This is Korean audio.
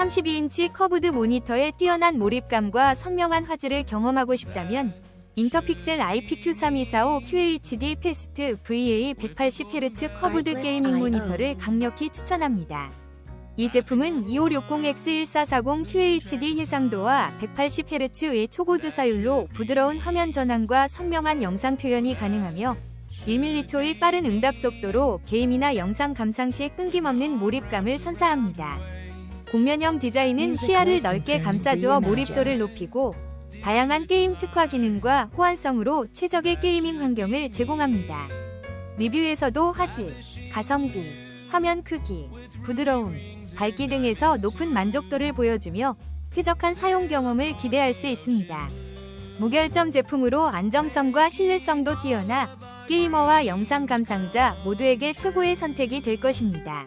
32인치 커브드 모니터의 뛰어난 몰입감과 선명한 화질을 경험하고 싶다면 인터픽셀 IPQ3245 QHD 패스트 VA 180Hz 커브드 게이밍 모니터를 강력히 추천합니다. 이 제품은 2560X1440 QHD 해상도와 180Hz의 초고 주사율로 부드러운 화면 전환과 선명한 영상 표현이 가능하며 1m초의 빠른 응답 속도로 게임이나 영상 감상 시 끊김없는 몰입감을 선사합니다. 곡면형 디자인은 시야를 넓게 감싸주어 몰입도를 높이고 다양한 게임 특화 기능과 호환성으로 최적의 게이밍 환경을 제공합니다. 리뷰에서도 화질, 가성비, 화면 크기, 부드러움, 밝기 등에서 높은 만족도를 보여주며 쾌적한 사용 경험을 기대할 수 있습니다. 무결점 제품으로 안정성과 신뢰성도 뛰어나 게이머와 영상 감상자 모두에게 최고의 선택이 될 것입니다.